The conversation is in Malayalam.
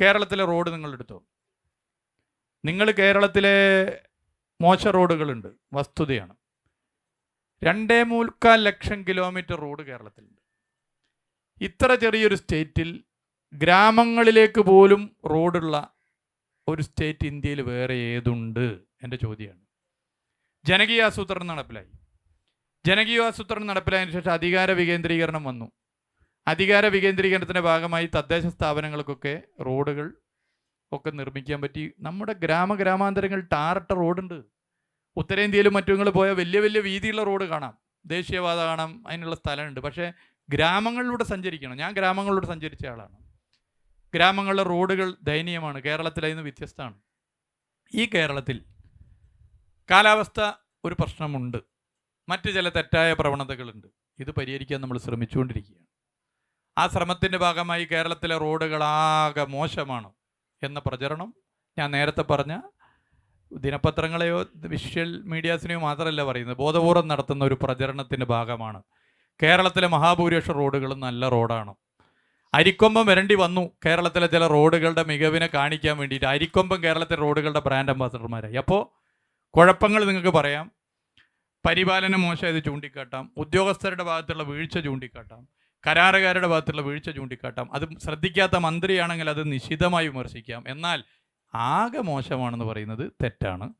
കേരളത്തിലെ റോഡ് നിങ്ങൾ നിങ്ങൾ കേരളത്തിലെ മോശ റോഡുകളുണ്ട് വസ്തുതയാണ്. രണ്ടേ മുക്കാൽ ലക്ഷം കിലോമീറ്റർ റോഡ് കേരളത്തിലുണ്ട്. ഇത്ര ചെറിയൊരു സ്റ്റേറ്റിൽ ഗ്രാമങ്ങളിലേക്ക് പോലും റോഡുള്ള ഒരു സ്റ്റേറ്റ് ഇന്ത്യയിൽ വേറെ ഏതുണ്ട്? എന്റെ ചോദ്യമാണ്. ജനകീയ ആസൂത്രണം നടപ്പിലായി. ജനകീയ ആസൂത്രണം നടപ്പിലായതിനു ശേഷം അധികാര വികേന്ദ്രീകരണം വന്നു. അധികാര വികേന്ദ്രീകരണത്തിന്റെ ഭാഗമായി തദ്ദേശ സ്ഥാപനങ്ങൾക്കൊക്കെ റോഡുകൾ ഒക്കെ നിർമ്മിക്കാൻ പറ്റി. നമ്മുടെ ഗ്രാമ ഗ്രാമാന്തരങ്ങൾ ടാറിട്ട റോഡുണ്ട്. ഉത്തരേന്ത്യയിലും മറ്റുങ്ങൾ പോയാൽ വലിയ വലിയ വീതിയുള്ള റോഡ് കാണാം. ദേശീയപാത കാണാം അതിനുള്ള സ്ഥലമുണ്ട്. പക്ഷേ ഗ്രാമങ്ങളിലൂടെ സഞ്ചരിക്കണം. ഞാൻ ഗ്രാമങ്ങളിലൂടെ സഞ്ചരിച്ച ആളാണ്. ഗ്രാമങ്ങളിലെ റോഡുകൾ ദയനീയമാണ്. കേരളത്തിൽ അതിന് വ്യത്യസ്തമാണ്. ഈ കേരളത്തിൽ കാലാവസ്ഥ ഒരു പ്രശ്നമുണ്ട്. മറ്റ് ചില തെറ്റായ പ്രവണതകളുണ്ട്. ഇത് പരിഹരിക്കാൻ നമ്മൾ ശ്രമിച്ചുകൊണ്ടിരിക്കുകയാണ്. ആ ശ്രമത്തിന്റെ ഭാഗമായി കേരളത്തിലെ റോഡുകളാകെ മോശമാണ് എന്ന പ്രചരണം ഞാൻ നേരത്തെ പറഞ്ഞ ദിനപത്രങ്ങളെയോ വിഷ്വൽ മീഡിയാസിനെയോ മാത്രമല്ല പറയുന്നത്. ബോധപൂർവം നടത്തുന്ന ഒരു പ്രചരണത്തിന്റെ ഭാഗമാണ്. കേരളത്തിലെ മഹാഭൂരിപക്ഷ റോഡുകളും നല്ല റോഡാണ്. അരിക്കൊമ്പം വരണ്ടി വന്നു കേരളത്തിലെ ചില റോഡുകളുടെ മികവിനെ കാണിക്കാൻ വേണ്ടിയിട്ട്. അരിക്കൊമ്പം കേരളത്തിലെ റോഡുകളുടെ ബ്രാൻഡ് അംബാസഡർമാരായി. അപ്പോൾ കുഴപ്പങ്ങൾ നിങ്ങൾക്ക് പറയാം. പരിപാലനം മോശമായത് ചൂണ്ടിക്കാട്ടാം. ഉദ്യോഗസ്ഥരുടെ ഭാഗത്തുള്ള വീഴ്ച ചൂണ്ടിക്കാട്ടാം. കരാറുകാരുടെ ഭാഗത്തുള്ള വീഴ്ച ചൂണ്ടിക്കാട്ടാം. അത് ശ്രദ്ധിക്കാത്ത മന്ത്രിയാണെങ്കിൽ അത് നിശിതമായി വിമർശിക്കാം. എന്നാൽ ആകെ മോശമാണെന്ന് പറയുന്നത് തെറ്റാണ്.